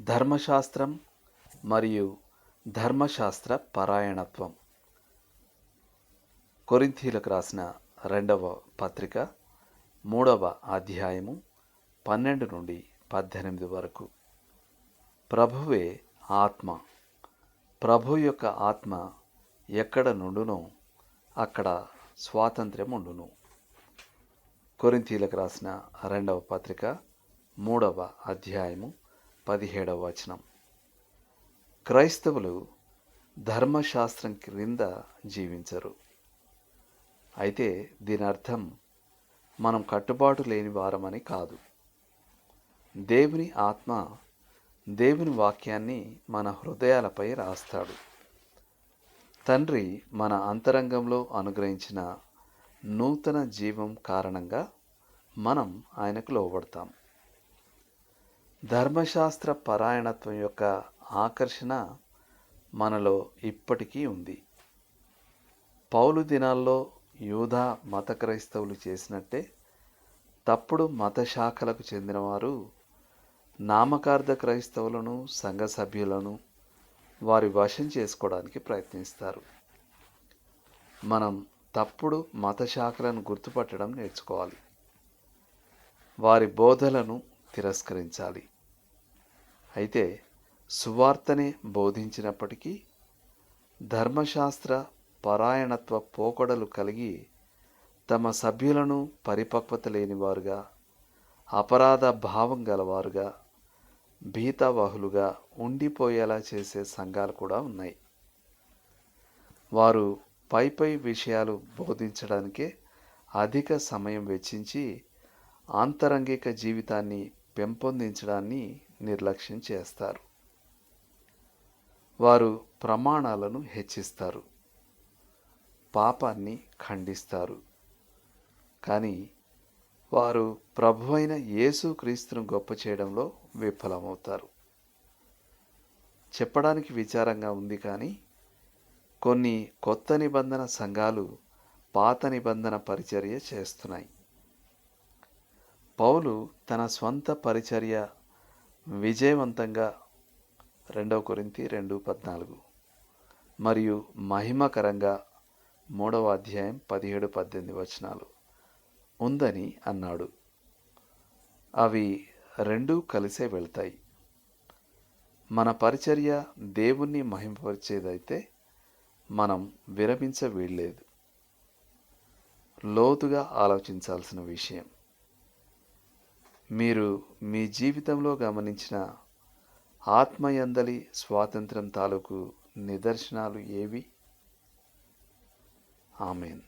ధర్మశాస్త్రం మరియు ధర్మశాస్త్ర పరాయణత్వం. కొరింథీలకు రాసిన రెండవ పత్రిక మూడవ అధ్యాయము పన్నెండు నుండి పద్దెనిమిది వరకు. ప్రభువే ఆత్మ. ప్రభు యొక్క ఆత్మ ఎక్కడ నుండునో అక్కడ స్వాతంత్ర్యం ఉండును కొరింతీలకు రాసిన రెండవ పత్రిక మూడవ అధ్యాయము పదిహేడవ వచనం. క్రైస్తవులు ధర్మశాస్త్రం క్రింద జీవించరు. అయితే దీని అర్థం మనం కట్టుబాటు లేని వారమని కాదు. దేవుని ఆత్మ దేవుని వాక్యాన్ని మన హృదయాలపై రాస్తాడు. తండ్రి మన అంతరంగంలో అనుగ్రహించిన నూతన జీవం కారణంగా మనం ఆయనకు లోబడతాం. ధర్మశాస్త్ర పరాయణత్వం యొక్క ఆకర్షణ మనలో ఇప్పటికీ ఉంది. పౌలు దినాల్లో యూదా మత క్రైస్తవులు చేసినట్టే తప్పుడు మత శాఖలకు చెందినవారు నామకార్థ క్రైస్తవులను సంఘ సభ్యులను వారి వశం చేసుకోవడానికి ప్రయత్నిస్తారు. మనం తప్పుడు మత శాఖలను గుర్తుపట్టడం నేర్చుకోవాలి. వారి బోధలను తిరస్కరించాలి. అయితే సువార్తనే బోధించినప్పటికీ ధర్మశాస్త్ర పరాయణత్వ పోకడలు కలిగి తమ సభ్యులను పరిపక్వత లేనివారుగా అపరాధ భావం గలవారుగా భీతావహులుగా ఉండిపోయేలా చేసే సంఘాలు కూడా ఉన్నాయి. వారు పై పై విషయాలు బోధించడానికే అధిక సమయం వెచ్చించి ఆంతరంగిక జీవితాన్ని పెంపొందించడాన్ని నిర్లక్ష్యం చేస్తారు. వారు ప్రమాణాలను హెచ్చిస్తారు. పాపాన్ని ఖండిస్తారు. కానీ వారు ప్రభువైన యేసు క్రీస్తును గొప్ప చేయడంలో విఫలమవుతారు. చెప్పడానికి విచారంగా ఉంది కానీ కొన్ని కొత్త నిబంధన సంఘాలు పాత నిబంధన పరిచర్య చేస్తున్నాయి. పౌలు తన స్వంత పరిచర్య విజయవంతంగా రెండవ కొరింతి రెండు పద్నాలుగు. మరియు మహిమకరంగా మూడవ అధ్యాయం పదిహేడు పద్దెనిమిది వచనాలు ఉందని అన్నాడు. అవి రెండూ కలిసే వెళ్తాయి. మన పరిచర్య దేవుణ్ణి మహిమపరిచేదైతే మనం విరమించ వీల్లేదు. లోతుగా ఆలోచించాల్సిన విషయం. మీరు మీ జీవితంలో గమనించిన ఆత్మయందలి స్వాతంత్రం తాలూకు నిదర్శనాలు ఏవి? ఆమెన్.